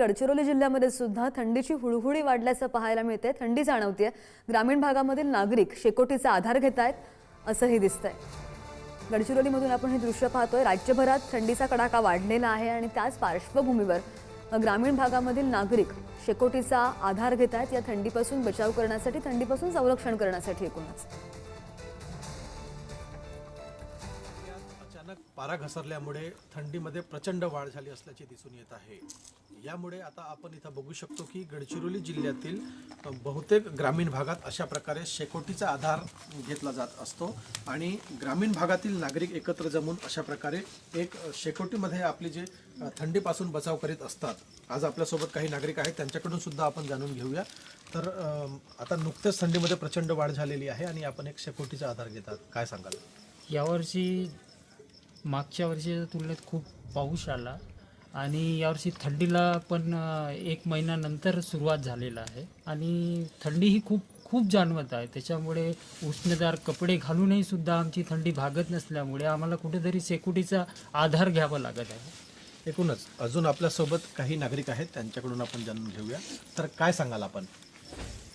गडचिरोली जिल्ह्यामध्ये सुद्धा थंडीची हुळहुळी वाढल्याचं पाहायला मिळते थंडी जाणवते ग्रामीण भागामधील नागरिक शेकोटीचा आधार घेत आहेत असंही दिसतंय. गडचिरोलीमधून आपण हे दृश्य पाहतोय. राज्यभरात थंडीचा कडाका वाढलेला आहे आणि त्याच पार्श्वभूमीवर ग्रामीण भागामधील नागरिक शेकोटीचा आधार घेत आहेत या थंडीपासून बचाव करण्यासाठी थंडीपासून संरक्षण करण्यासाठी एकूणच. अचानक पारा घसरल्यामुळे थंडीमध्ये प्रचंड वाढ झाली असल्याचे दिसून येत आहे. यामुळे आता आपण इथं बघू शकतो की गडचिरोली जिल्ह्यातील बहुतेक ग्रामीण भागात अशा प्रकारे शेकोटीचा आधार घेतला जात असतो आणि ग्रामीण भागातील नागरिक एकत्र जमून अशा प्रकारे एक शेकोटीमध्ये आपली जे थंडीपासून बचाव करीत असतात. आज आपल्यासोबत काही नागरिक आहेत त्यांच्याकडून सुद्धा आपण जाणून घेऊया. तर आता नुकत्याच थंडीमध्ये प्रचंड वाढ झालेली आहे आणि आपण एक शेकोटीचा आधार घेतात. काय सांगाल? यावर्षी मागच्या वर्षीच्या तुलनेत खूप पाऊस आला आणि यावर्षी थंडीला पण एक महिन्यानंतर सुरुवात झालेला आहे. आणि थंडी ही खूप खूप जाणवत आहे. त्याच्यामुळे उष्णदार कपडे घालूनही सुद्धा आमची थंडी भागत नसल्यामुळे आम्हाला कुठेतरी सेकुटीचा आधार घ्यावा लागत आहे. एकूणच अजून आपल्यासोबत काही नागरिक आहेत त्यांच्याकडून आपण जाणून घेऊया. तर काय सांगाल आपण?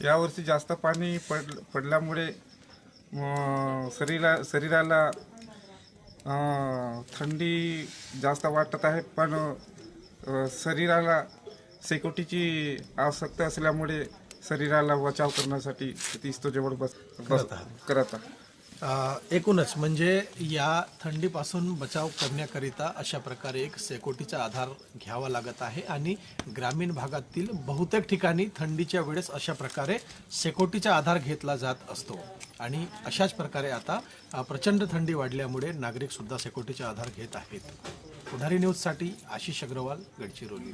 यावर्षी जास्त पाणी पड पडल्यामुळे शरीरा शरीराला थंडी जास्त वाटत आहे पण शरीराला सेक्युरिटीची आवश्यकता असल्यामुळे शरीराला बचाव करण्यासाठी तीस तो जवळ बस बस करत आहात. एकूणच म्हणजे या थंडीपासून बचाव करण्याकरिता अशा प्रकारे एक सेकोटीचा आधार घ्यावा लागत आहे आणि ग्रामीण भागातील बहुतेक ठिकाणी थंडीच्या वेळेस अशा प्रकारे सेकोटीचा आधार घेतला जात असतो. आणि अशाच प्रकारे आता प्रचंड थंडी वाढल्यामुळे नागरिकसुद्धा सेकोटीचा आधार घेत आहेत. पुढारी न्यूजसाठी आशिष अग्रवाल गडचिरोली.